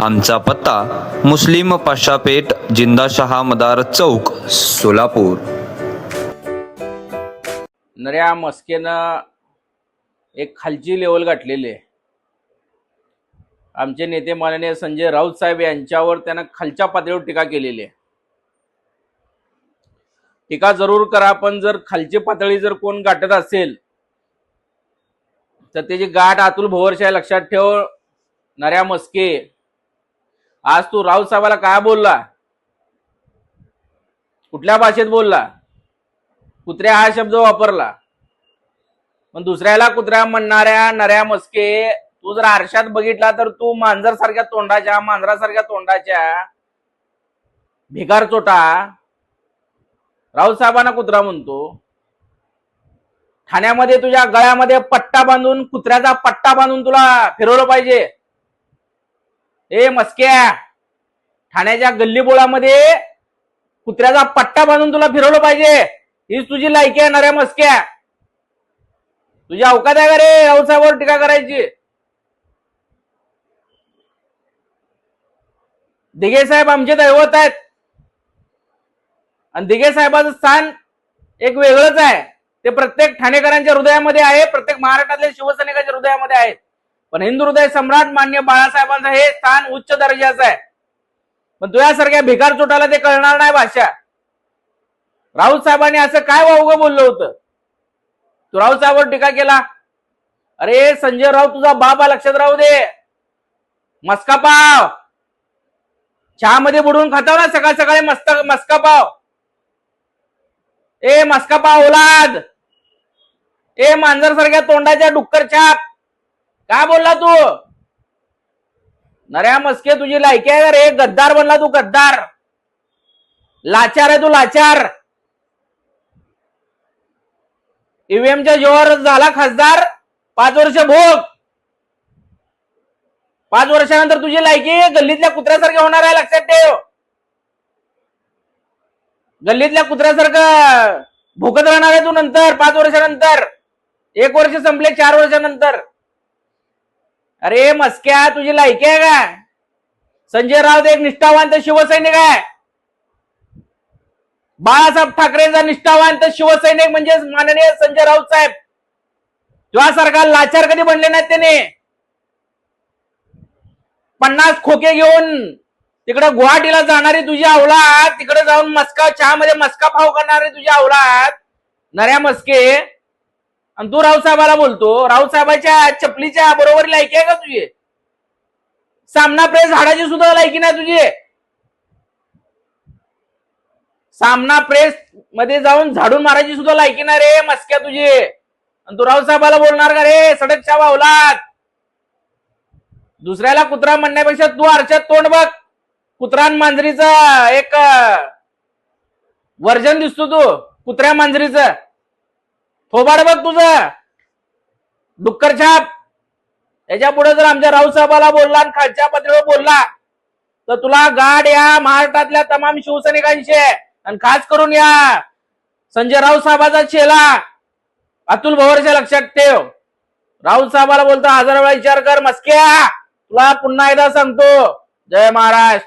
आमचा पत्ता मुस्लिम पाशापेठ जिंदा शहा मदार चौक सोलापूर. नऱ्या मस्केनं एक खालची लेवल गाठलेली आहे. आमचे नेते माननीय संजय राऊत साहेब यांच्यावर त्यानं खालच्या पातळीवर टीका केलेली आहे. टीका जरूर करा पण जर खालची पातळी जर कोण गाठत असेल तर त्याची गाठ अतुल भोवरशाही लक्षात ठेव. नऱ्या मस्के आज तू राऊत साहेबाला काय बोलला? कुठल्या भाषेत बोलला? कुत्र्या हा शब्द वापरला. पण दुसऱ्याला कुत्र्या म्हणणाऱ्या नऱ्या मस्के तू जर आरशात बघितला तर तू मांजर सारख्या तोंडाच्या मांजरासारख्या तोंडाच्या भिकार चोटा. राऊत साहेबांना कुत्रा म्हणतो. ठाण्यामध्ये तुझ्या गळ्यामध्ये पट्टा बांधून कुत्र्याचा पट्टा बांधून तुला फिरवलं पाहिजे. ए मस्क्या. ठाण्याच्या गल्लीबोळामध्ये कुत्र्याचा पट्टा बांधून तुला फिरवलं पाहिजे. हीच तुझी लायकी आहे नऱ्या मस्क्या. तुझी अवकात आहे का रे? औसावर टीका करायची. दिघे साहेब आमचे दैवत आहेत. आणि दिघे साहेबाचं स्थान एक वेगळंच आहे. ते प्रत्येक ठाणेकरांच्या हृदयामध्ये आहे प्रत्येक महाराष्ट्रातल्या शिवसैनिकांच्या हृदयामध्ये आहेत. पण हिंदू हृदय सम्राट मान्य बाळासाहेबांचं हे स्थान उच्च दर्जाचं आहे. पण तुझ्यासारख्या भिकार चोटाला ते कळणार नाही भाषा. राऊत साहेबांनी असं काय वावगं बोललं होतं? तू राऊत साहेबांवर टीका केला? अरे संजय राऊत तुझा बाबा लक्षात राहू दे. मस्का पाव. चहामध्ये बुडवून खाताव ना सकाळ सकाळी मस्त मस्का पाव. ए मस्का पाव ओलाद ए मांजर सारख्या तोंडाच्या डुक्कर छाप. काय बोलला तू? नऱ्या मस्के तुझी लायकी आहे का रे? गद्दार बनला तू गद्दार. लाचार आहे तू लाचार. ईव्हीएमच्या जोर झाला खासदार. पाच वर्ष भोग. पाच वर्षानंतर तुझी लायकी गल्लीतल्या कुत्र्यासारखी होणार आहे लक्षात ठेव. गल्लीतल्या कुत्र्यासारखं भुकत राहणार आहे तू नंतर पाच वर्षानंतर. एक वर्ष संपले चार वर्षानंतर. अरे मस्क्या तुझी लायकी आहे का संजय राऊत एक निष्ठावंत शिवसैनिक आहे. बाळासाहेब ठाकरेंचा निष्ठावंत शिवसैनिक म्हणजे माननीय संजय राऊत साहेब. तुझ्यासारखा लाचार कधी बनले नाहीत त्याने? पन्नास खोके घेऊन तिकडे गुवाहाटीला जाणारी तुझी आवलात तिकडे जाऊन मस्का चहामध्ये मस्का पाव करणारी तुझी आवलात नऱ्या मस्के आणि तू रावसाहेबाला बोलतो. रावसाहेबाच्या चपलीच्या बरोबर लायकी आहे का तुझी? सामना प्रेस झाडाची सुद्धा लायकी नाही तुझी. सामना प्रेस मध्ये जाऊन झाडून मारायची सुद्धा लायकी ना रे मस्क्या तुझी. आणि तू रावसाहेबाला बोलणार का रे? सडकच्या वावलात. दुसऱ्याला कुत्रा म्हणण्यापेक्षा तू आरशात तोंड बघ. कुत्रा मांजरीचा एक वर्जन दिसतो तू. कुत्र्या मांजरीचं. थोबाड बघ तुझं. डुक्कर छाप. याच्यापुढे जर आमच्या राऊत साहेबाला बोलला आणि खालच्या पातळीवर बोलला तर तुला गाड या महाराष्ट्रातल्या तमाम शिवसैनिकांशी आणि खास करून या संजय राऊत साहेबाचा चेला अतुल भवरच्या लक्षात ठेव. राऊत साहेबाला बोलतो हजार वेळा विचार कर मस्क्या तुला पुन्हा एकदा सांगतो. जय महाराष्ट्र.